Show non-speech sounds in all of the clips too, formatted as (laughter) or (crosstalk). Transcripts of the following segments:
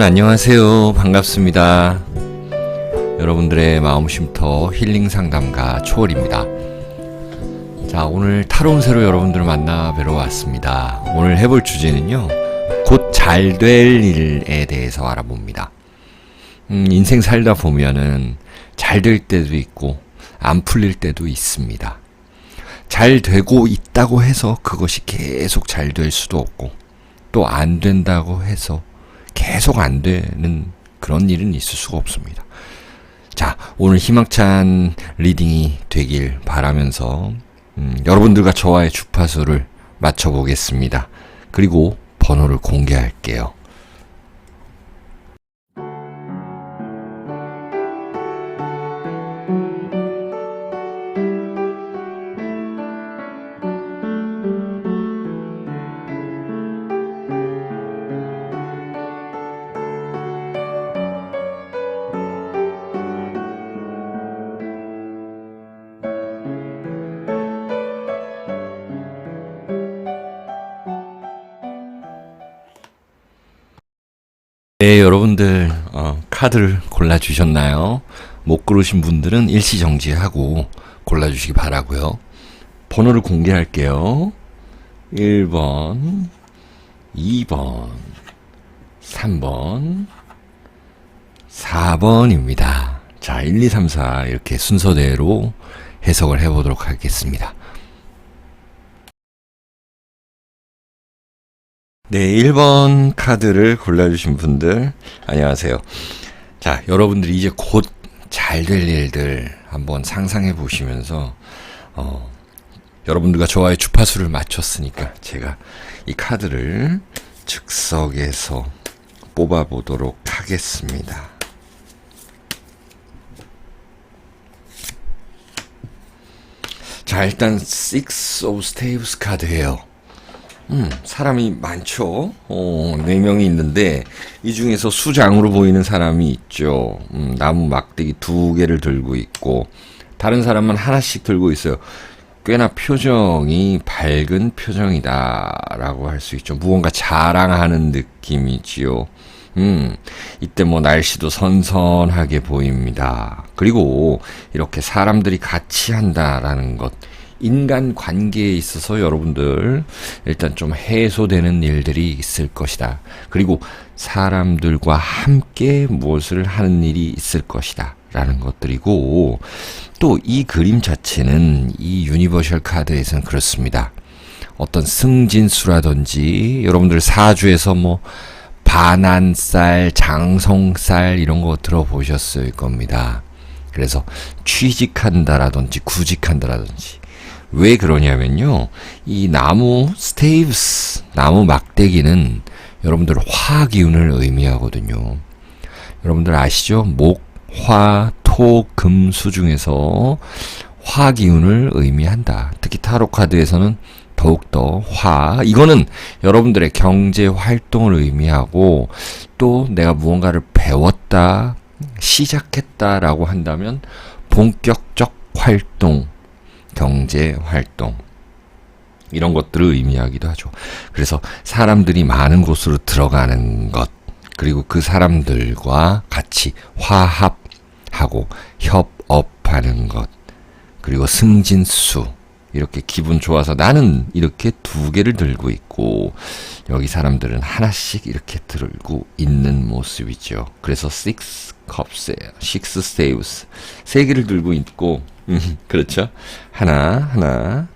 여러분 안녕하세요. 반갑습니다. 여러분들의 마음 쉼터 힐링 상담가 초월입니다. 자, 오늘 타로운세로 여러분들을 만나 뵈러 왔습니다. 오늘 해볼 주제는요. 곧 잘 될 일에 대해서 알아봅니다. 음, 인생 살다 보면은 잘 될 때도 있고 안 풀릴 때도 있습니다. 잘 되고 있다고 해서 그것이 계속 잘 될 수도 없고 또 안 된다고 해서 계속 안 되는 그런 일은 있을 수가 없습니다. 자, 오늘 희망찬 리딩이 되길 바라면서 음, 여러분들과 저와의 주파수를 맞춰보겠습니다. 그리고 번호를 공개할게요. 여러분들 어, 카드를 골라주셨나요? 못 고르신 분들은 일시 정지하고 골라주시기 바라고요. 번호를 공개할게요. 1번, 2번, 3번, 4번입니다. 자, 1, 2, 3, 4 이렇게 순서대로 해석을 해보도록 하겠습니다. 네, 1번 카드를 골라주신 분들, 안녕하세요. 자, 여러분들이 이제 곧 잘 될 일들 한번 상상해 보시면서, 어, 여러분들과 저와의 주파수를 맞췄으니까 제가 이 카드를 즉석에서 뽑아보도록 하겠습니다. 자, 일단 Six of Staves 카드예요. 음, 사람이 많죠. 어, 네 명이 있는데 이 중에서 수장으로 보이는 사람이 있죠. 음, 나무 막대기 두 개를 들고 있고 다른 사람은 하나씩 들고 있어요. 꽤나 표정이 밝은 표정이다라고 할 수 있죠. 무언가 자랑하는 느낌이지요. 음, 이때 뭐 날씨도 선선하게 보입니다. 그리고 이렇게 사람들이 같이 한다라는 것. 인간 관계에 있어서 여러분들 일단 좀 해소되는 일들이 있을 것이다. 그리고 사람들과 함께 무엇을 하는 일이 있을 것이다. 라는 것들이고 또 이 그림 자체는 이 유니버셜 카드에서는 그렇습니다. 어떤 승진수라든지 여러분들 사주에서 뭐 반한쌀, 장성쌀 이런 거 들어보셨을 겁니다. 그래서 취직한다라든지 구직한다라든지 왜 그러냐면요. 이 나무 스테이브스, 나무 막대기는 여러분들 화 기운을 의미하거든요. 여러분들 아시죠? 목, 화, 토, 금, 수 중에서 화 기운을 의미한다. 특히 타로 카드에서는 더욱더 화. 이거는 여러분들의 경제 활동을 의미하고 또 내가 무언가를 배웠다, 시작했다라고 한다면 본격적 활동, 경제 활동 이런 것들을 의미하기도 하죠. 그래서 사람들이 많은 곳으로 들어가는 것 그리고 그 사람들과 같이 화합하고 협업하는 것 그리고 승진수 이렇게 기분 좋아서 나는 이렇게 두 개를 들고 있고 여기 사람들은 하나씩 이렇게 들고 있는 모습이죠. 그래서 six cups예요. six staves 세 개를 들고 있고 음, 그렇죠. 하나 하나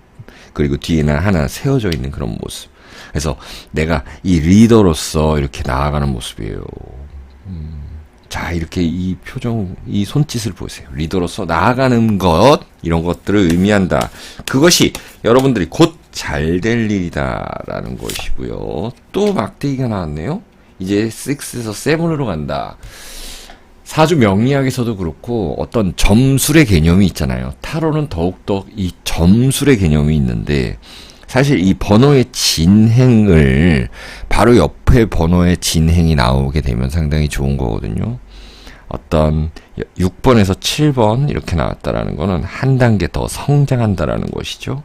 그리고 뒤에는 하나 세워져 있는 그런 모습. 그래서 내가 이 리더로서 이렇게 나아가는 모습이에요. 음, 자, 이렇게 이 표정, 이 손짓을 보세요. 리더로서 나아가는 것, 이런 것들을 의미한다. 그것이 여러분들이 곧 잘 될 일이다라는 것이고요. 또 막대기가 나왔네요. 이제 6에서 7으로 간다. 사주 명리학에서도 그렇고 어떤 점술의 개념이 있잖아요. 타로는 더욱더 이 점술의 개념이 있는데 사실 이 번호의 진행을 바로 옆에 번호의 진행이 나오게 되면 상당히 좋은 거거든요. 어떤 6번에서 7번 이렇게 나왔다라는 거는 한 단계 더 성장한다라는 것이죠.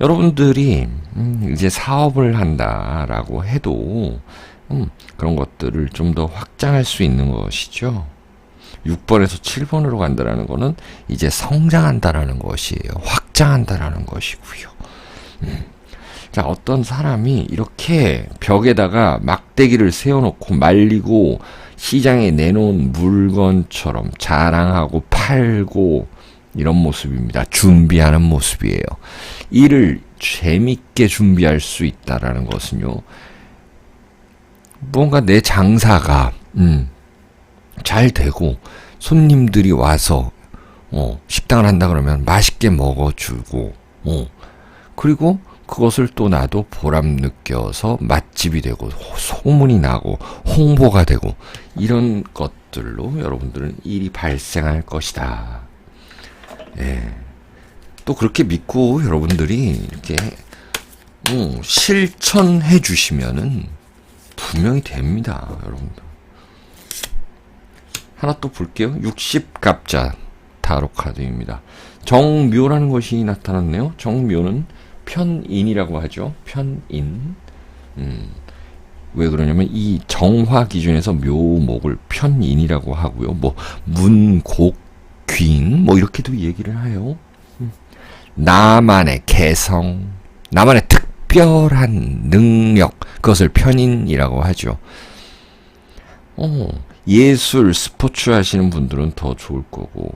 여러분들이 음, 이제 사업을 한다라고 해도 음, 그런 것들을 좀 더 확장할 수 있는 것이죠. 6번에서 7번으로 간다라는 거는 이제 성장한다라는 것이에요. 확장한다라는 것이고요. 음. 자, 어떤 사람이 이렇게 벽에다가 막대기를 세워놓고 말리고 시장에 내놓은 물건처럼 자랑하고 팔고 이런 모습입니다. 준비하는 모습이에요. 일을 재밌게 준비할 수 있다라는 것은요. 뭔가 내 장사가 음, 잘 되고 손님들이 와서 어, 식당을 한다 그러면 맛있게 먹어주고 어, 그리고 그것을 또 나도 보람 느껴서 맛집이 되고 소문이 나고 홍보가 되고 이런 것들로 여러분들은 일이 발생할 것이다. 예. 또 그렇게 믿고 여러분들이 이렇게 음, 실천해 주시면은 분명히 됩니다, 여러분들. 하나 또 볼게요. 60갑자 타로 카드입니다. 정묘라는 것이 나타났네요. 정묘는 편인이라고 하죠. 편인. 음, 왜 그러냐면 이 정화 기준에서 묘목을 편인이라고 하고요. 뭐 문곡 귀인 뭐 이렇게도 얘기를 해요. 음. 나만의 개성, 나만의 특별한 능력 그것을 편인이라고 하죠. 어, 예술, 스포츠 하시는 분들은 더 좋을 거고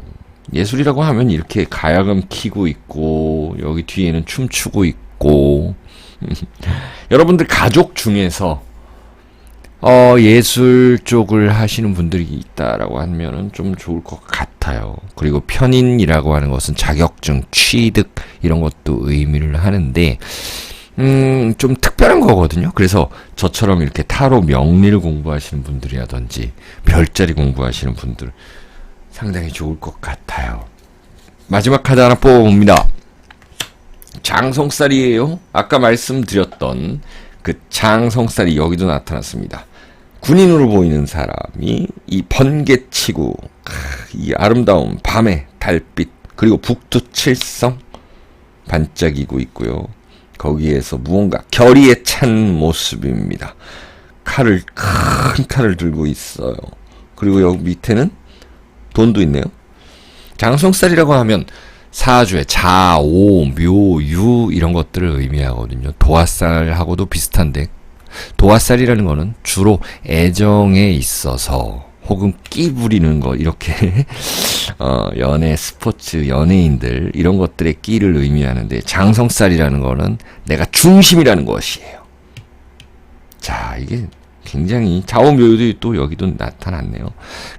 예술이라고 하면 이렇게 가야금 키고 있고 여기 뒤에는 춤추고 있고 (laughs) 여러분들 가족 중에서 어, 예술 쪽을 하시는 분들이 있다라고 하면은 좀 좋을 것 같아요. 그리고 편인이라고 하는 것은 자격증, 취득 이런 것도 의미를 하는데 음, 좀 특별한 거거든요. 그래서 저처럼 이렇게 타로 명리를 공부하시는 분들이라든지 별자리 공부하시는 분들 상당히 좋을 것 같아요. 마지막 카드 하나 뽑아봅니다. 장성살이에요. 아까 말씀드렸던 그 장성살이 여기도 나타났습니다. 군인으로 보이는 사람이 이 번개치고 이 아름다운 밤의 달빛 그리고 북두 칠성 반짝이고 있고요. 거기에서 무언가 결의에 찬 모습입니다. 칼을 큰 칼을 들고 있어요. 그리고 여기 밑에는 돈도 있네요. 장성살이라고 하면 사주의 자, 오, 묘, 유 이런 것들을 의미하거든요. 도화살하고도 비슷한데 도화살이라는 거는 주로 애정에 있어서 혹은 끼 부리는 거 이렇게 (laughs) 어, 연애, 스포츠, 연예인들 이런 것들의 끼를 의미하는데 장성살이라는 거는 내가 중심이라는 것이에요. 자, 이게 굉장히 좌우묘도 또 여기도 나타났네요.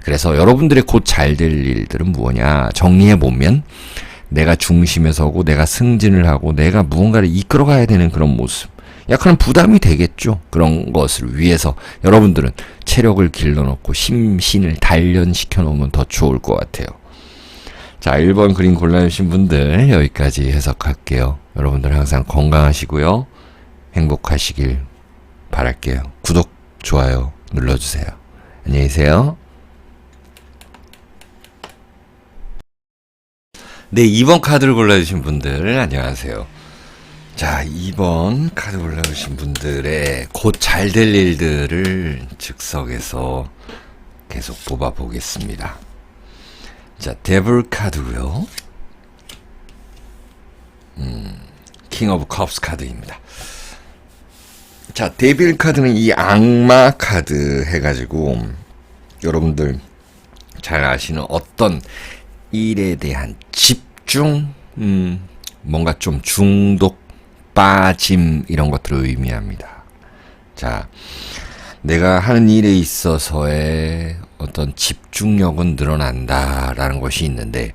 그래서 여러분들의 곧 잘 될 일들은 무엇냐 정리해 보면 내가 중심에 서고 내가 승진을 하고 내가 무언가를 이끌어 가야 되는 그런 모습. 약간 부담이 되겠죠. 그런 것을 위해서 여러분들은 체력을 길러놓고 심신을 단련시켜 놓으면 더 좋을 것 같아요. 자, 1번 그림 골라주신 분들 여기까지 해석할게요. 여러분들 항상 건강하시고요. 행복하시길 바랄게요. 구독, 좋아요 눌러주세요. 안녕히 계세요. 네, 2번 카드를 골라주신 분들 안녕하세요. 자, 2번 카드 골라주신 분들의 곧 잘 될 일들을 즉석에서 계속 뽑아 보겠습니다. 자, 데블 카드고요. 음, 킹 오브 컵스 카드입니다. 자, 데빌 카드는 이 악마 카드 해가지고 여러분들 잘 아시는 어떤 일에 대한 집중, 음, 뭔가 좀 중독, 빠짐 이런 것들을 의미합니다. 자, 내가 하는 일에 있어서의 어떤 집중력은 늘어난다라는 것이 있는데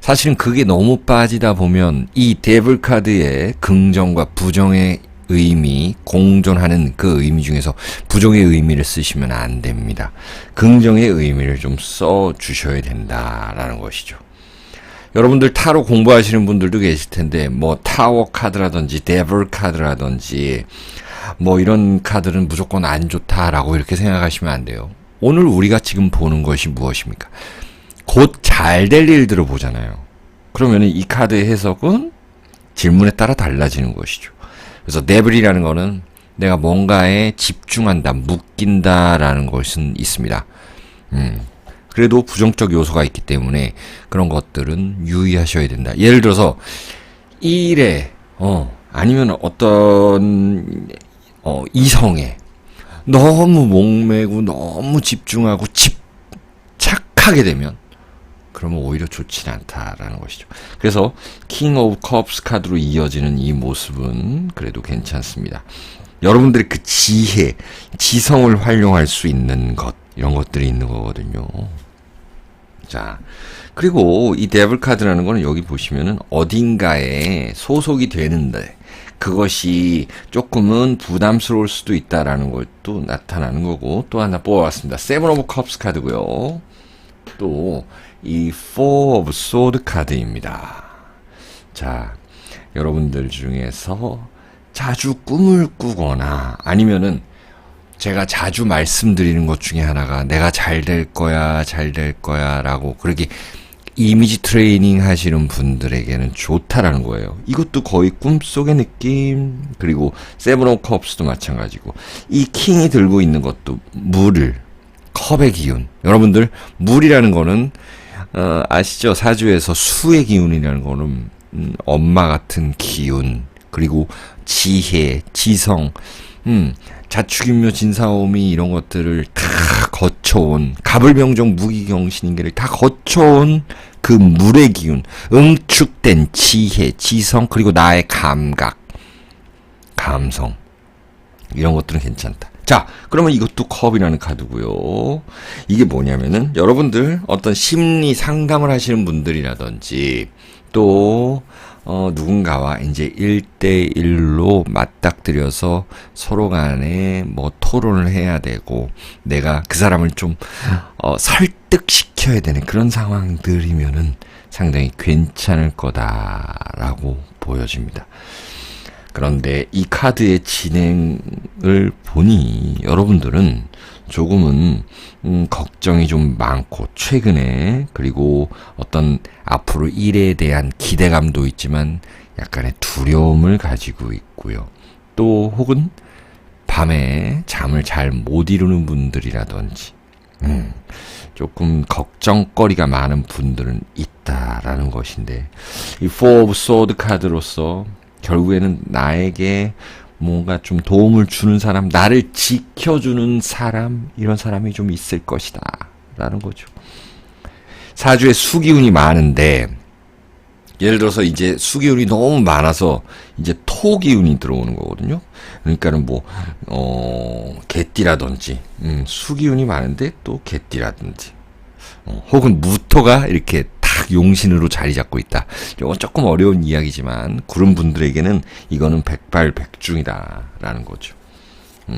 사실은 그게 너무 빠지다 보면 이 데블 카드의 긍정과 부정의 의미, 공존하는 그 의미 중에서 부정의 의미를 쓰시면 안 됩니다. 긍정의 의미를 좀 써 주셔야 된다라는 것이죠. 여러분들 타로 공부하시는 분들도 계실 텐데 뭐 타워 카드라든지 데블 카드라든지 뭐 이런 카드는 무조건 안 좋다라고 이렇게 생각하시면 안 돼요. 오늘 우리가 지금 보는 것이 무엇입니까? 곧 잘 될 일들을 보잖아요. 그러면 이 카드의 해석은 질문에 따라 달라지는 것이죠. 그래서 데블이라는 거는 내가 뭔가에 집중한다, 묶인다라는 것은 있습니다. 음. 그래도 부정적 요소가 있기 때문에 그런 것들은 유의하셔야 된다. 예를 들어서 이 일에 어 아니면 어떤 어 이성에 너무 목매고 너무 집중하고 집착하게 되면 그러면 오히려 좋지 않다라는 것이죠. 그래서 킹 오브 컵스 카드로 이어지는 이 모습은 그래도 괜찮습니다. 여러분들의 그 지혜, 지성을 활용할 수 있는 것 이런 것들이 있는 거거든요. 자, 그리고 이 데블 카드라는 거는 여기 보시면은 어딘가에 소속이 되는데 그것이 조금은 부담스러울 수도 있다라는 것도 나타나는 거고 또 하나 뽑아봤습니다. 세븐 오브 컵스 카드고요. 또 이 포 오브 소드 카드입니다. 자, 여러분들 중에서 자주 꿈을 꾸거나 아니면은 제가 자주 말씀드리는 것 중에 하나가 내가 잘 될 거야, 잘 될 거야 라고 그렇게 이미지 트레이닝 하시는 분들에게는 좋다라는 거예요. 이것도 거의 꿈속의 느낌, 그리고 세븐 오 컵스도 마찬가지고, 이 킹이 들고 있는 것도 물을, 컵의 기운. 여러분들, 물이라는 거는, 어, 아시죠? 사주에서 수의 기운이라는 거는, 음, 엄마 같은 기운, 그리고 지혜, 지성, 음, 자축인묘 진사오미 이런 것들을 다 거쳐온 가불병정 무기경신인계를 다 거쳐온 그 물의 기운, 응축된 지혜, 지성 그리고 나의 감각, 감성 이런 것들은 괜찮다. 자, 그러면 이것도 컵이라는 카드고요. 이게 뭐냐면은 여러분들 어떤 심리 상담을 하시는 분들이라든지 또 어, 누군가와 이제 1대1로 맞닥뜨려서 서로 간에 뭐 토론을 해야 되고 내가 그 사람을 좀 어, 설득시켜야 되는 그런 상황들이면은 상당히 괜찮을 거다라고 보여집니다. 그런데 이 카드의 진행을 보니 여러분들은 조금은 음, 걱정이 좀 많고 최근에 그리고 어떤 앞으로 일에 대한 기대감도 있지만 약간의 두려움을 가지고 있고요. 또 혹은 밤에 잠을 잘 못 이루는 분들이라든지 음, 조금 걱정거리가 많은 분들은 있다라는 것인데 이 of Sword 카드로서 결국에는 나에게 뭔가 좀 도움을 주는 사람, 나를 지켜주는 사람, 이런 사람이 좀 있을 것이다. 라는 거죠. 사주에 수기운이 많은데, 예를 들어서 이제 수기운이 너무 많아서 이제 토기운이 들어오는 거거든요. 그러니까는 뭐, 어, 개띠라든지, 음, 수기운이 많은데 또 개띠라든지, 어, 혹은 무토가 이렇게 딱 용신으로 자리 잡고 있다. 이건 조금 어려운 이야기지만 그런 분들에게는 이거는 백발백중이다라는 거죠. 음,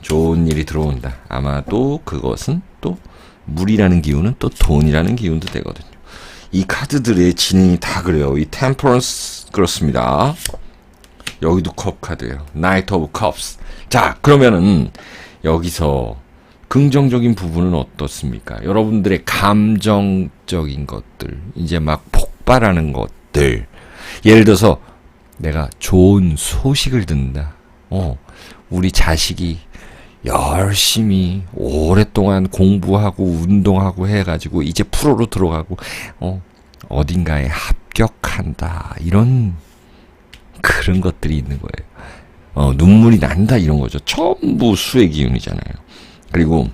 좋은 일이 들어온다. 아마도 그것은 또 물이라는 기운은 또 돈이라는 기운도 되거든요. 이 카드들의 진행이 다 그래요. 이 템퍼런스 그렇습니다. 여기도 컵 카드예요. 나이트 오브 컵스. 자, 그러면은 여기서 긍정적인 부분은 어떻습니까? 여러분들의 감정적인 것들, 이제 막 폭발하는 것들. 예를 들어서 내가 좋은 소식을 듣는다. 어, 우리 자식이 열심히 오랫동안 공부하고 운동하고 해가지고 이제 프로로 들어가고, 어, 어딘가에 합격한다. 이런 그런 것들이 있는 거예요. 어, 눈물이 난다. 이런 거죠. 전부 수의 기운이잖아요. 그리고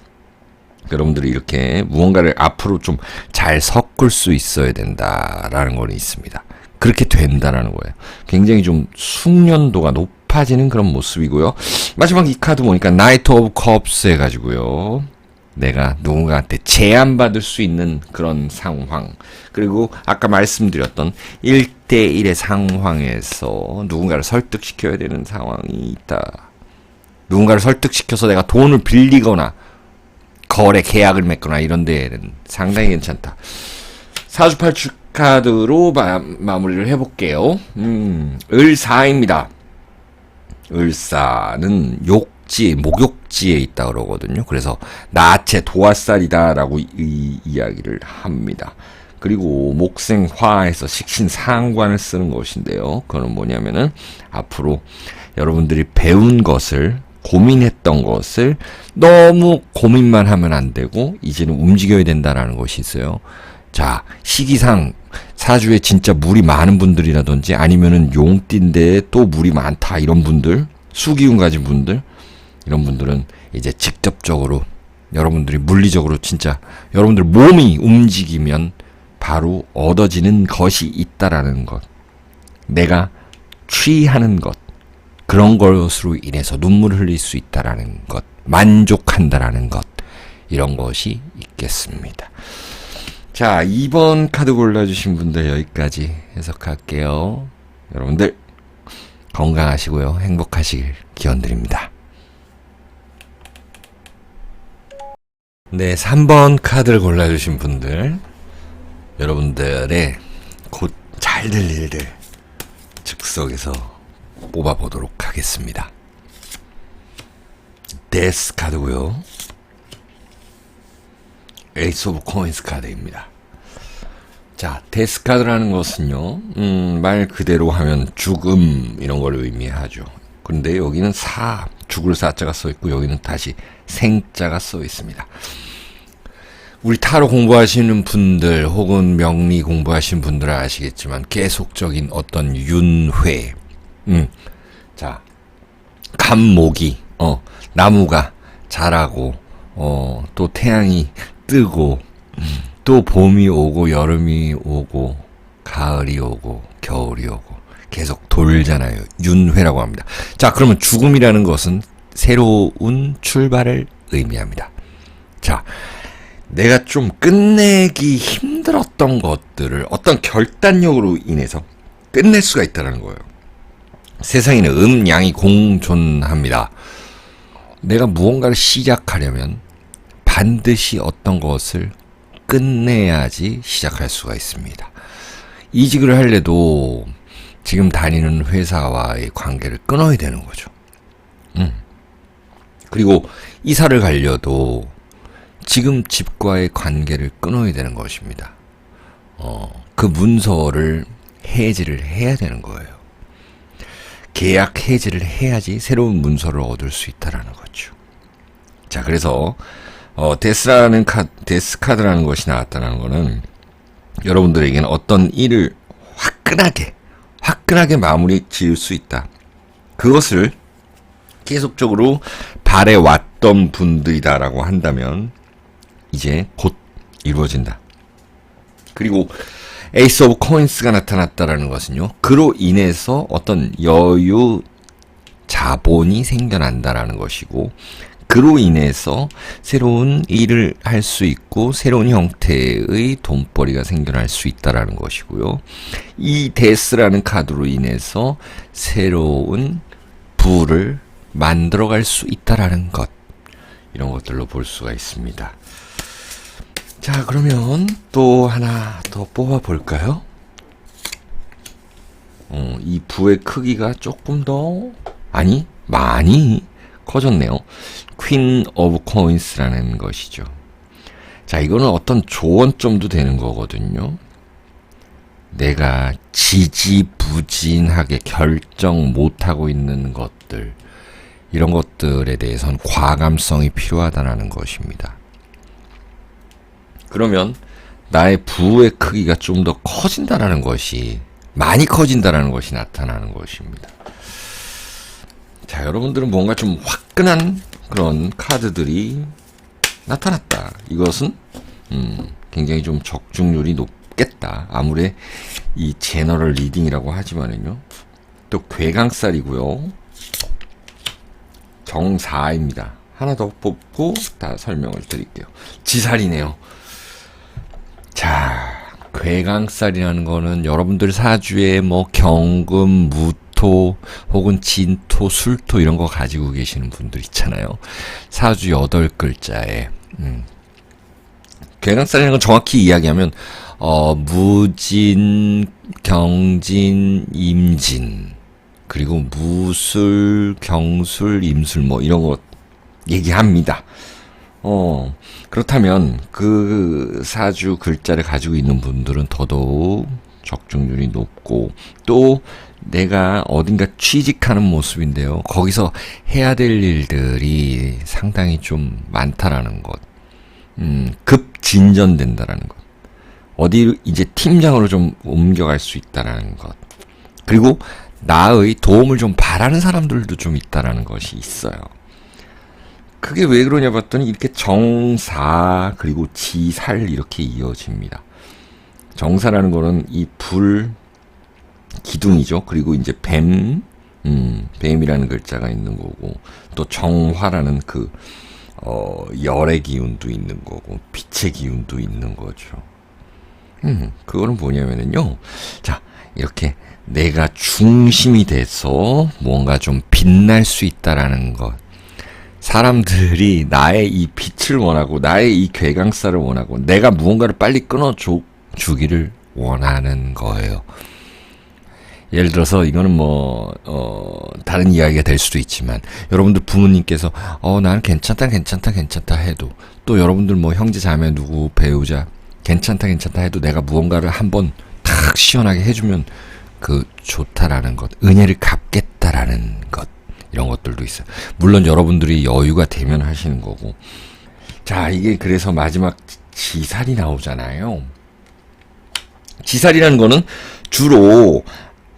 여러분들이 이렇게 무언가를 앞으로 좀 잘 섞을 수 있어야 된다라는 거 있습니다. 그렇게 된다라는 거예요. 굉장히 좀 숙련도가 높아지는 그런 모습이고요. 마지막 이 카드 보니까 나이트 오브 컵스 해가지고요. 내가 누군가한테 제안받을 수 있는 그런 상황. 그리고 아까 말씀드렸던 1대1의 상황에서 누군가를 설득시켜야 되는 상황이 있다. 누군가를 설득시켜서 내가 돈을 빌리거나 거래 계약을 맺거나 이런 데에는 상당히 괜찮다. 사주팔축 카드로 마, 마무리를 해볼게요. 음, 을사입니다. 을사는 욕지, 목욕지에 있다 그러거든요. 그래서 나체 도화살이다라고 이, 이 이야기를 합니다. 그리고 목생화에서 식신상관을 쓰는 것인데요. 그거는 뭐냐면은 앞으로 여러분들이 배운 것을 고민했던 것을 너무 고민만 하면 안 되고 이제는 움직여야 된다라는 것이 있어요. 자, 시기상 사주에 진짜 물이 많은 분들이라든지 아니면은 용띠인데 또 물이 많다 이런 분들, 수기운 가진 분들 이런 분들은 이제 직접적으로 여러분들이 물리적으로 진짜 여러분들 몸이 움직이면 바로 얻어지는 것이 있다라는 것. 내가 취하는 것. 그런 것으로 인해서 눈물을 흘릴 수 있다라는 것. 만족한다라는 것. 이런 것이 있겠습니다. 자, 2번 카드 골라주신 분들 여기까지 해석할게요. 여러분들 건강하시고요. 행복하시길 기원드립니다. 네, 3번 카드를 골라주신 분들 여러분들의 곧 잘 될 일들 즉석에서 뽑아보도록 하겠습니다. 데스 카드고요. 에이스 오브 코인스 카드입니다. 자, 데스 카드라는 것은요, 음, 말 그대로 하면 죽음 이런 걸 의미하죠. 그런데 여기는 사, 죽을 사자가 써 있고 여기는 다시 생자가 써 있습니다. 우리 타로 공부하시는 분들 혹은 명리 공부하시는 분들은 아시겠지만 계속적인 어떤 윤회, 음, 자, 감목이, 어, 나무가 자라고, 어, 또 태양이 (laughs) 뜨고, 또 봄이 오고, 여름이 오고, 가을이 오고, 겨울이 오고, 계속 돌잖아요. 윤회라고 합니다. 자, 그러면 죽음이라는 것은 새로운 출발을 의미합니다. 자, 내가 좀 끝내기 힘들었던 것들을 어떤 결단력으로 인해서 끝낼 수가 있다는 거예요. 세상에는 음, 양이 공존합니다. 내가 무언가를 시작하려면 반드시 어떤 것을 끝내야지 시작할 수가 있습니다. 이직을 할래도 지금 다니는 회사와의 관계를 끊어야 되는 거죠. 음. 그리고 이사를 가려도 지금 집과의 관계를 끊어야 되는 것입니다. 어, 그 문서를 해지를 해야 되는 거예요. 계약 해지를 해야지 새로운 문서를 얻을 수 있다라는 거죠. 자, 그래서 어, 데스라는 카 데스 카드라는 것이 나왔다는 거는 여러분들에게는 어떤 일을 화끈하게 화끈하게 마무리 지을 수 있다. 그것을 계속적으로 바래왔던 분들이다라고 한다면 이제 곧 이루어진다. 그리고 에이스 오브 코인스가 나타났다라는 것은요. 그로 인해서 어떤 여유 자본이 생겨난다라는 것이고 그로 인해서 새로운 일을 할 수 있고 새로운 형태의 돈벌이가 생겨날 수 있다라는 것이고요. 이 데스라는 카드로 인해서 새로운 부를 만들어갈 수 있다라는 것 이런 것들로 볼 수가 있습니다. 자, 그러면 또 하나 더 뽑아 볼까요? 어, 이 부의 크기가 조금 더 아니 많이 커졌네요. 퀸 오브 코인스라는 것이죠. 자, 이거는 어떤 조언점도 되는 거거든요. 내가 지지부진하게 결정 못하고 있는 것들, 이런 것들에 대해서는 과감성이 필요하다는 것입니다. 그러면 나의 부의 크기가 좀 더 커진다라는 것이 많이 커진다라는 것이 나타나는 것입니다. 자, 여러분들은 뭔가 좀 화끈한 그런 카드들이 나타났다. 이것은 음, 굉장히 좀 적중률이 높겠다. 아무래 이 제너럴 리딩이라고 하지만은요. 또 괴강살이고요. 정사입니다. 하나 더 뽑고 다 설명을 드릴게요. 지살이네요. 자, 괴강살이라는 거는 여러분들 사주에 뭐 경금, 무토, 혹은 진토, 술토 이런 거 가지고 계시는 분들 있잖아요. 사주 여덟 글자에, 음. 괴강살이라는 건 정확히 이야기하면, 어, 무진, 경진, 임진, 그리고 무술, 경술, 임술 뭐 이런 거 얘기합니다. 어, 그렇다면 그 사주 글자를 가지고 있는 분들은 더더욱 적중률이 높고 또 내가 어딘가 취직하는 모습인데요. 거기서 해야 될 일들이 상당히 좀 많다라는 것. 음, 급 진전된다라는 것. 어디 이제 팀장으로 좀 옮겨갈 수 있다라는 것. 그리고 나의 도움을 좀 바라는 사람들도 좀 있다라는 것이 있어요. 그게 왜 그러냐 봤더니 이렇게 정사 그리고 지살 이렇게 이어집니다. 정사라는 거는 이 불 기둥이죠. 그리고 이제 뱀, 음, 뱀이라는 글자가 있는 거고 또 정화라는 그 어, 열의 기운도 있는 거고 빛의 기운도 있는 거죠. 음, 그거는 뭐냐면은요. 자, 이렇게 내가 중심이 돼서 뭔가 좀 빛날 수 있다라는 것. 사람들이 나의 이 빛을 원하고 나의 이 괴강사를 원하고 내가 무언가를 빨리 끊어줘 주기를 원하는 거예요. 예를 들어서 이거는 뭐, 어, 다른 이야기가 될 수도 있지만, 여러분들 부모님께서, 어, 나는 괜찮다, 괜찮다, 괜찮다 해도, 또 여러분들 뭐 형제, 자매, 누구, 배우자, 괜찮다, 괜찮다 해도 내가 무언가를 한번 탁 시원하게 해주면, 그, 좋다라는 것, 은혜를 갚겠다라는 것, 이런 것들도 있어요. 물론 여러분들이 여유가 되면 하시는 거고. 자, 이게 그래서 마지막 지살이 나오잖아요. 지살이라는 거는 주로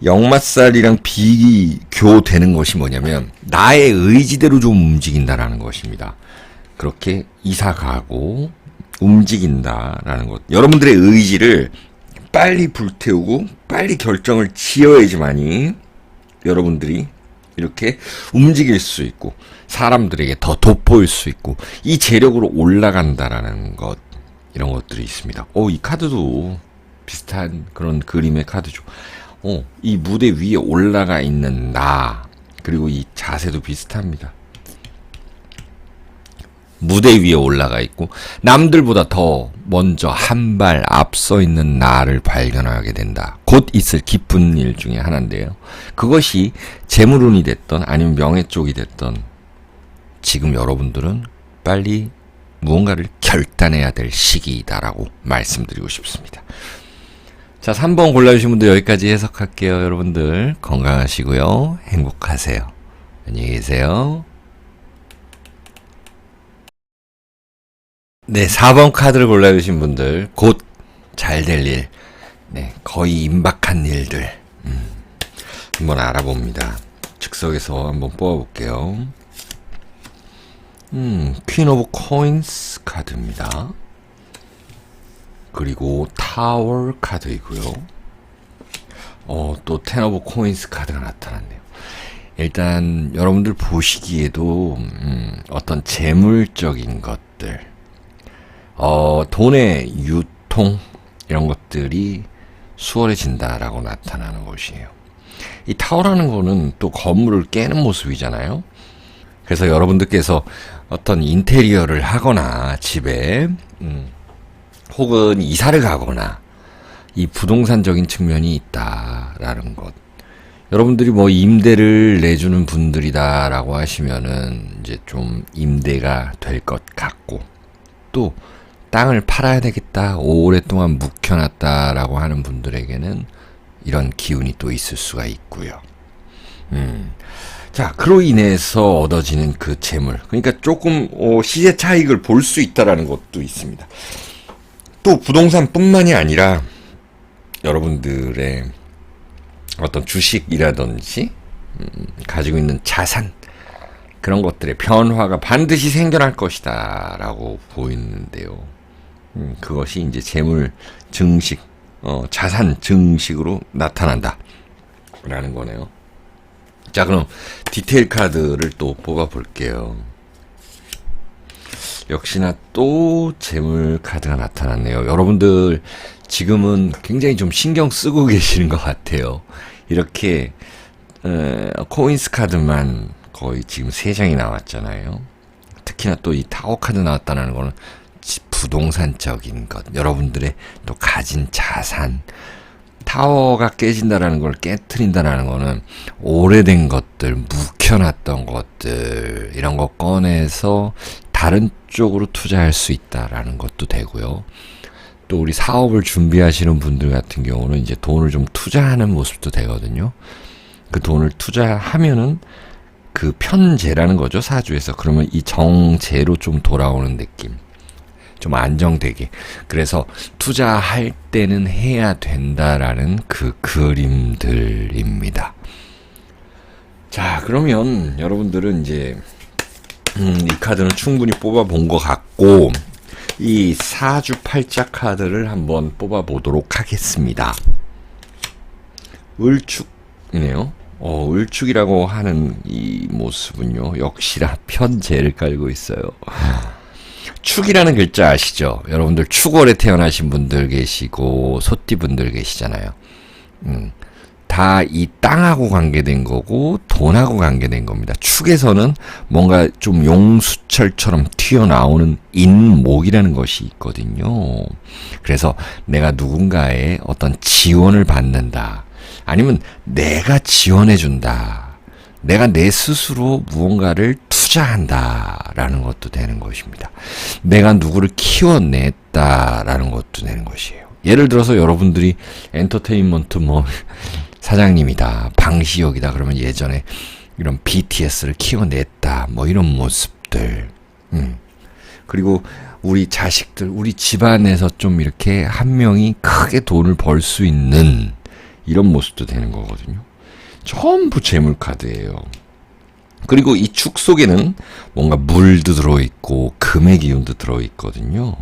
역마살이랑 비교되는 것이 뭐냐면 나의 의지대로 좀 움직인다라는 것입니다. 그렇게 이사 가고 움직인다라는 것. 여러분들의 의지를 빨리 불태우고 빨리 결정을 지어야지만이 여러분들이 이렇게 움직일 수 있고 사람들에게 더 돋보일 수 있고 이 재력으로 올라간다라는 것 이런 것들이 있습니다. 어, 이 카드도 비슷한 그런 그림의 카드죠. 어, 이 무대 위에 올라가 있는 나, 그리고 이 자세도 비슷합니다. 무대 위에 올라가 있고, 남들보다 더 먼저 한 발 앞서 있는 나를 발견하게 된다. 곧 있을 기쁜 일 중에 하나인데요. 그것이 재물운이 됐던, 아니면 명예 쪽이 됐던, 지금 여러분들은 빨리 무언가를 결단해야 될 시기이다라고 말씀드리고 싶습니다. 자, 3번 골라주신 분들 여기까지 해석할게요. 여러분들 건강하시고요. 행복하세요. 안녕히 계세요. 네, 4번 카드를 골라주신 분들 곧 잘 될 일, 네, 거의 임박한 일들 음, 한번 알아봅니다. 즉석에서 한번 뽑아볼게요. 음, 퀸 오브 코인스 카드입니다. 그리고 타워 카드이고요. 어, 또 텐 오브 코인스 카드가 나타났네요. 일단 여러분들 보시기에도 음, 어떤 재물적인 것들, 어, 돈의 유통 이런 것들이 수월해진다라고 나타나는 것이에요. 이 타워라는 거는 또 건물을 깨는 모습이잖아요. 그래서 여러분들께서 어떤 인테리어를 하거나 집에 음, 혹은 이사를 가거나 이 부동산적인 측면이 있다라는 것. 여러분들이 뭐 임대를 내주는 분들이다라고 하시면은 이제 좀 임대가 될 것 같고 또 땅을 팔아야 되겠다 오랫동안 묵혀놨다라고 하는 분들에게는 이런 기운이 또 있을 수가 있고요. 음. 자, 그로 인해서 얻어지는 그 재물. 그러니까 조금 어, 시세 차익을 볼 수 있다라는 것도 있습니다. 또 부동산뿐만이 아니라 여러분들의 어떤 주식이라든지 음, 가지고 있는 자산 그런 것들의 변화가 반드시 생겨날 것이다라고 보이는데요. 음, 그것이 이제 재물 증식, 어, 자산 증식으로 나타난다 라는 거네요. 자, 그럼 디테일 카드를 또 뽑아 볼게요. 역시나 또 재물 카드가 나타났네요. 여러분들 지금은 굉장히 좀 신경 쓰고 (laughs) 계시는 것 같아요. 이렇게 에, 코인스 카드만 거의 지금 세 장이 나왔잖아요. 특히나 또 이 타워 카드 나왔다는 거는 부동산적인 것, 여러분들의 또 가진 자산, 타워가 깨진다라는 걸 깨트린다라는 거는 오래된 것들, 묵혀놨던 것들, 이런 거 꺼내서 다른 쪽으로 투자할 수 있다라는 것도 되고요. 또 우리 사업을 준비하시는 분들 같은 경우는 이제 돈을 좀 투자하는 모습도 되거든요. 그 돈을 투자하면은 그 편제라는 거죠 사주에서 그러면 이 정제로 좀 돌아오는 느낌 좀 안정되게. 그래서 투자할 때는 해야 된다라는 그 그림들입니다. 자 그러면 여러분들은 이제 음, 이 카드는 충분히 뽑아 본 것 같고 이 사주팔자 카드를 한번 뽑아 보도록 하겠습니다. 을축이네요. 어, 을축이라고 하는 이 모습은요, 역시나 편제를 깔고 있어요. 축이라는 글자 아시죠? 여러분들 축월에 태어나신 분들 계시고, 소띠 분들 계시잖아요. 음, 다 이 땅하고 관계된 거고, 돈하고 관계된 겁니다. 축에서는 뭔가 좀 용수철처럼 튀어나오는 인목이라는 것이 있거든요. 그래서 내가 누군가의 어떤 지원을 받는다. 아니면 내가 지원해준다. 내가 내 스스로 무언가를 투자한다라는 것도 되는 것입니다. 내가 누구를 키워냈다라는 것도 되는 것이에요. 예를 들어서 여러분들이 엔터테인먼트 뭐 (laughs) 사장님이다, 방시혁이다 그러면 예전에 이런 BTS를 키워냈다 뭐 이런 모습들. 음. 그리고 우리 자식들, 우리 집안에서 좀 이렇게 한 명이 크게 돈을 벌 수 있는 이런 모습도 되는 거거든요. 전부 재물 카드예요. 그리고 이 축 속에는 뭔가 물도 들어있고 금의 기운도 들어있거든요.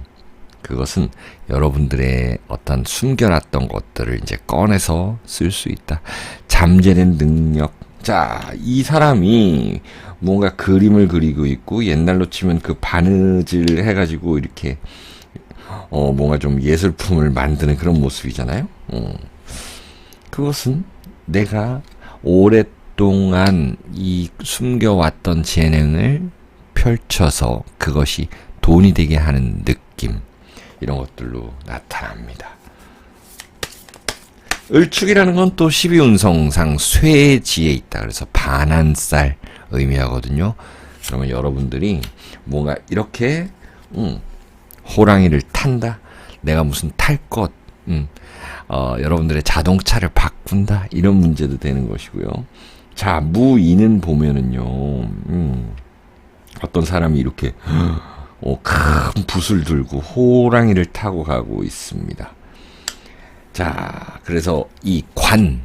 그것은 여러분들의 어떤 숨겨놨던 것들을 이제 꺼내서 쓸 수 있다. 잠재된 능력. 자, 이 사람이 뭔가 그림을 그리고 있고 옛날로 치면 그 바느질 해가지고 이렇게 어 뭔가 좀 예술품을 만드는 그런 모습이잖아요. 어. 그것은 내가 오랫동안 이 숨겨왔던 재능을 펼쳐서 그것이 돈이 되게 하는 느낌 이런 것들로 나타납니다. 을축이라는 건 또 12운성상 쇠지에 있다. 그래서 반한살 의미하거든요. 그러면 여러분들이 뭔가 이렇게 음, 호랑이를 탄다. 내가 무슨 탈 것, 음, 어, 여러분들의 자동차를 바꾼다 이런 문제도 되는 것이고요. 자 무인은 보면은요, 음, 어떤 사람이 이렇게 어, 큰 붓을 들고 호랑이를 타고 가고 있습니다. 자 그래서 이 관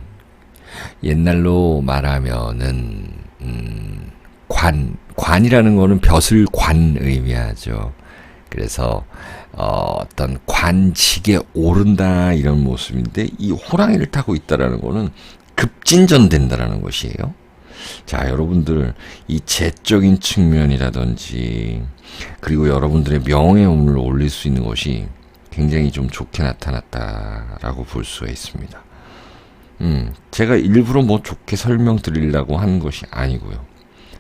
옛날로 말하면은 음, 관 관이라는 거는 벼슬 관 의미하죠. 그래서 어, 어떤 관직에 오른다 이런 모습인데 이 호랑이를 타고 있다라는 거는 급진전된다라는 것이에요. 자, 여러분들 이 재적인 측면이라든지 그리고 여러분들의 명예움을 올릴 수 있는 것이 굉장히 좀 좋게 나타났다라고 볼 수가 있습니다. 음, 제가 일부러 뭐 좋게 설명드리려고 하는 것이 아니고요.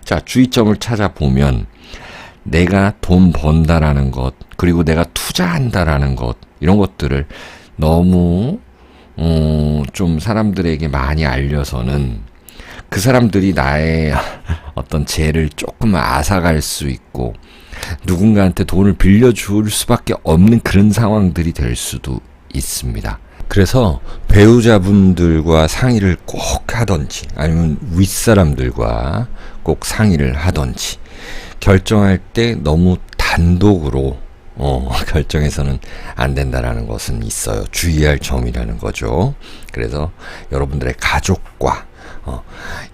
자, 주의점을 찾아보면 내가 돈 번다라는 것, 그리고 내가 투자한다라는 것, 이런 것들을 너무, 어, 좀 사람들에게 많이 알려서는 그 사람들이 나의 (laughs) 어떤 죄를 조금 앗아갈 수 있고, 누군가한테 돈을 빌려줄 수밖에 없는 그런 상황들이 될 수도 있습니다. 그래서 배우자분들과 상의를 꼭 하던지, 아니면 윗사람들과 꼭 상의를 하던지, 결정할 때 너무 단독으로 어, (laughs) 결정해서는 안 된다라는 것은 있어요. 주의할 점이라는 거죠. 그래서 여러분들의 가족과 어,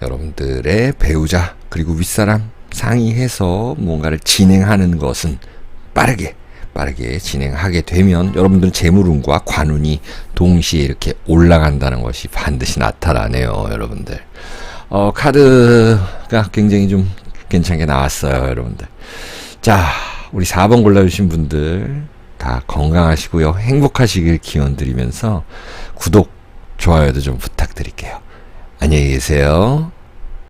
여러분들의 배우자 그리고 윗사람 상의해서 뭔가를 진행하는 것은 빠르게 빠르게 진행하게 되면 여러분들은 재물운과 관운이 동시에 이렇게 올라간다는 것이 반드시 나타나네요, 여러분들. 어, 카드가 굉장히 좀 괜찮게 나왔어요, 여러분들. 자, 우리 4번 골라주신 분들 다 건강하시고요. 행복하시길 기원 드리면서 구독, 좋아요도 좀 부탁드릴게요. 안녕히 계세요.